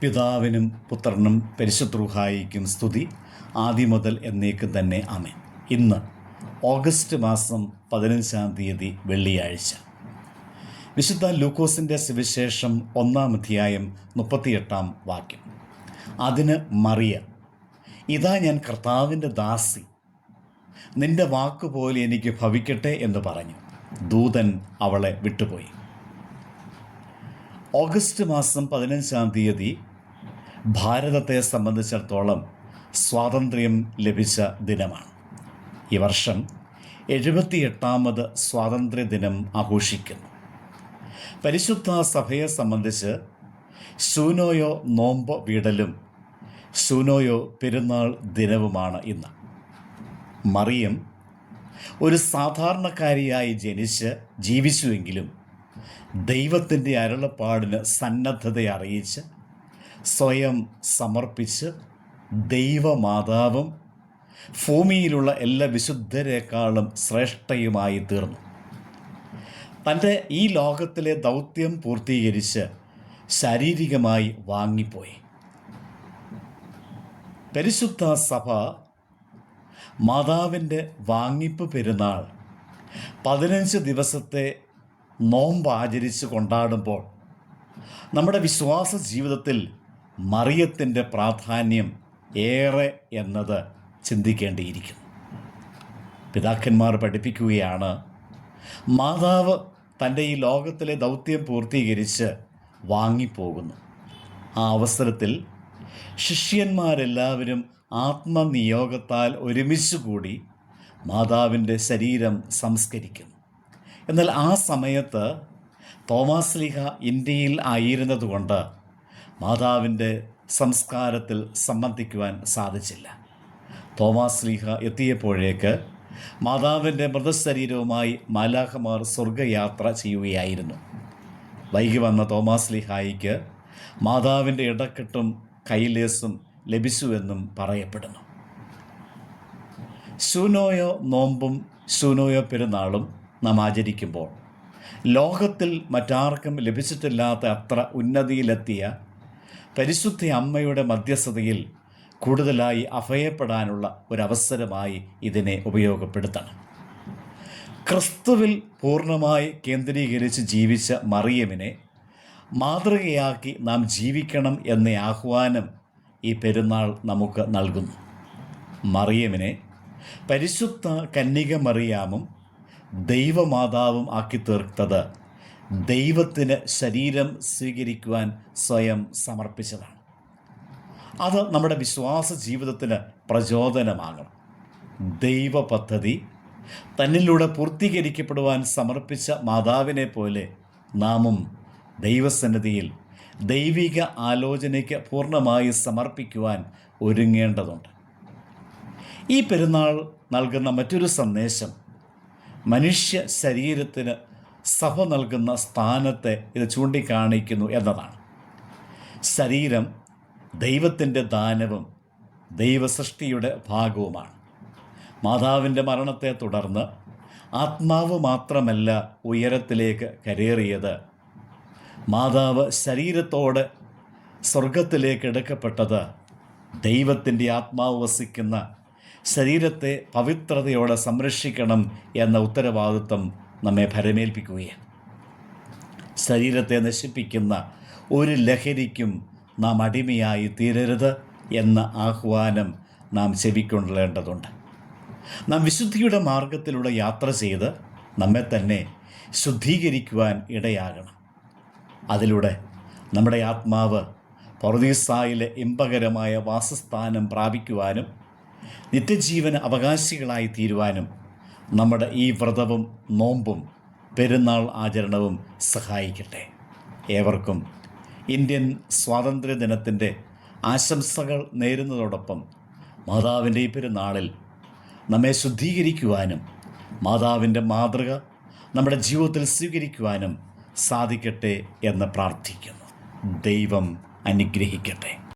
പിതാവിനും പുത്രനും പരിശുദ്രൂഹായിക്കും സ്തുതി. ആദ്യം മുതൽ എന്നേക്കും തന്നെ ആമേൻ. ഇന്ന് ഓഗസ്റ്റ് മാസം പതിനഞ്ചാം തീയതി വെള്ളിയാഴ്ച. വിശുദ്ധ ലൂക്കോസിന്റെ സുവിശേഷം ഒന്നാം അധ്യായം മുപ്പത്തിയെട്ടാം വാക്യം. അതിന് മറിയ ഇതാ ഞാൻ കർത്താവിന്റെ ദാസി. നിന്റെ വാക്കുപോലെ എനിക്ക് ഭവിക്കട്ടെ എന്ന് പറഞ്ഞു. ദൂതൻ അവളെ വിട്ടുപോയി. ഓഗസ്റ്റ് മാസം പതിനഞ്ചാം തീയതി ഭാരതത്തെ സംബന്ധിച്ചിടത്തോളം സ്വാതന്ത്ര്യം ലഭിച്ച ദിനമാണ്. ഈ വർഷം എഴുപത്തിയെട്ടാമത് സ്വാതന്ത്ര്യ ദിനം ആഘോഷിക്കുന്നു. പരിശുദ്ധ സഭയെ സംബന്ധിച്ച് സൂനോയോ നോമ്പ് വീടലും സൂനോയോ പെരുന്നാൾ ദിനവുമാണ് ഇന്ന്. മറിയം ഒരു സാധാരണക്കാരിയായി ജനിച്ച് ജീവിച്ചുവെങ്കിലും ദൈവത്തിന്റെ അരുളപ്പാടിന് സന്നദ്ധത അറിയിച്ച് സ്വയം സമർപ്പിച്ച് ദൈവമാതാവും ഭൂമിയിലുള്ള എല്ലാ വിശുദ്ധരെക്കാളും ശ്രേഷ്ഠയുമായി തീർന്നു. തന്റെ ഈ ലോകത്തിലെ ദൗത്യം പൂർത്തീകരിച്ച് ശാരീരികമായി വാങ്ങിപ്പോയി. പരിശുദ്ധ സഭ മാതാവിന്റെ വാങ്ങിപ്പ് പെരുന്നാൾ പതിനഞ്ച് ദിവസത്തെ നോമ്പ് ആചരിച്ച് കൊണ്ടാടുമ്പോൾ നമ്മുടെ വിശ്വാസ ജീവിതത്തിൽ മറിയത്തിന്റെ പ്രാധാന്യം ഏറെ എന്നത് ചിന്തിക്കേണ്ടിയിരിക്കുന്നു. പിതാക്കന്മാർ പഠിപ്പിക്കുകയാണ് മാതാവ് തന്റെ ഈ ലോകത്തിലെ ദൗത്യം പൂർത്തീകരിച്ച് വാങ്ങിപ്പോകുന്നു. ആ അവസരത്തിൽ ശിഷ്യന്മാരെല്ലാവരും ആത്മനിയോഗത്താൽ ഒരുമിച്ച് കൂടി മാതാവിന്റെ ശരീരം സംസ്കരിക്കുന്നു. എന്നാൽ ആ സമയത്ത് തോമാസ് ലീഹ ഇന്ത്യയിൽ ആയിരുന്നതുകൊണ്ട് മാതാവിന്റെ സംസ്കാരത്തിൽ സംബന്ധിക്കുവാൻ സാധിച്ചില്ല. തോമാസ് ലീഹ എത്തിയപ്പോഴേക്ക് മാതാവിന്റെ മൃതശരീരവുമായി മാലാഹമാർ സ്വർഗയാത്ര ചെയ്യുകയായിരുന്നു. വൈകി വന്ന തോമാസ് ലീഹായിക്ക് മാതാവിന്റെ ഇടക്കെട്ടും കൈലേസും ലഭിച്ചുവെന്നും പറയപ്പെടുന്നു. ശൂനോയോ നോമ്പും ശൂനോയോ പെരുന്നാളും നാം ആചരിക്കുമ്പോൾ ലോകത്തിൽ മറ്റാർക്കും ലഭിച്ചിട്ടില്ലാത്ത അത്ര ഉന്നതിയിലെത്തിയ പരിശുദ്ധ അമ്മയുടെ മധ്യസ്ഥതയിൽ കൂടുതലായി അഭയപ്പെടാനുള്ള ഒരവസരമായി ഇതിനെ ഉപയോഗപ്പെടുത്തണം. ക്രിസ്തുവിൽ പൂർണമായി കേന്ദ്രീകരിച്ച് ജീവിച്ച മറിയമിനെ മാതൃകയാക്കി നാം ജീവിക്കണം എന്ന ആഹ്വാനം ഈ പെരുന്നാൾ നമുക്ക് നൽകുന്നു. മറിയമിനെ പരിശുദ്ധ കന്യക മറിയാമും ദൈവമാതാവും ആക്കി തീർത്തത് ദൈവത്തിന് ശരീരം സ്വീകരിക്കുവാൻ സ്വയം സമർപ്പിച്ചതാണ്. അത് നമ്മുടെ വിശ്വാസ ജീവിതത്തിന് പ്രചോദനമാകണം. ദൈവ പദ്ധതി തന്നിലൂടെ പൂർത്തീകരിക്കപ്പെടുവാൻ സമർപ്പിച്ച മാതാവിനെ പോലെ നാമും ദൈവസന്നിധിയിൽ ദൈവിക ആലോചനയ്ക്ക് പൂർണമായി സമർപ്പിക്കുവാൻ ഒരുങ്ങേണ്ടതുണ്ട്. ഈ പെരുന്നാൾ നൽകുന്ന മറ്റൊരു സന്ദേശം മനുഷ്യ ശരീരത്തിന് സഭ നൽകുന്ന സ്ഥാനത്തെ ഇത് ചൂണ്ടിക്കാണിക്കുന്നു എന്നതാണ്. ശരീരം ദൈവത്തിന്റെ ദാനവും ദൈവസൃഷ്ടിയുടെ ഭാഗവുമാണ്. മാതാവിന്റെ മരണത്തെ തുടർന്ന് ആത്മാവ് മാത്രമല്ല ഉയരത്തിലേക്ക് കരേറിയത്. മാതാവ് ശരീരത്തോട് സ്വർഗത്തിലേക്ക് എടുക്കപ്പെട്ടത് ദൈവത്തിന്റെ ആത്മാവ് വസിക്കുന്ന ശരീരത്തെ പവിത്രതയോടെ സംരക്ഷിക്കണം എന്ന ഉത്തരവാദിത്വം നമ്മെ ഭരമേൽപ്പിക്കുകയാണ്. ശരീരത്തെ നശിപ്പിക്കുന്ന ഒരു ലഹരിക്കും നാം അടിമയായി തീരരുത് എന്ന ആഹ്വാനം നാം ചെവിക്കൊള്ളേണ്ടതുണ്ട്. നാം വിശുദ്ധിയുടെ മാർഗത്തിലൂടെ യാത്ര ചെയ്ത് നമ്മെ തന്നെ ശുദ്ധീകരിക്കുവാൻ ഇടയാകണം. അതിലൂടെ നമ്മുടെ ആത്മാവ് പൊറദീസായിലെ ഇമ്പകരമായ വാസസ്ഥാനം പ്രാപിക്കുവാനും നിത്യജീവന അവകാശികളായി തീരുവാനും നമ്മുടെ ഈ വ്രതവും നോമ്പും പെരുന്നാൾ ആചരണവും സഹായിക്കട്ടെ. ഏവർക്കും ഇന്ത്യൻ സ്വാതന്ത്ര്യ ദിനത്തിന്റെ ആശംസകൾ നേരുന്നതോടൊപ്പം മാതാവിന്റെ ഈ പെരുന്നാളിൽ നമ്മെ ശുദ്ധീകരിക്കുവാനും മാതാവിന്റെ മാതൃക നമ്മുടെ ജീവിതത്തിൽ സ്വീകരിക്കുവാനും സാധിക്കട്ടെ എന്ന് പ്രാർത്ഥിക്കുന്നു. ദൈവം അനുഗ്രഹിക്കട്ടെ.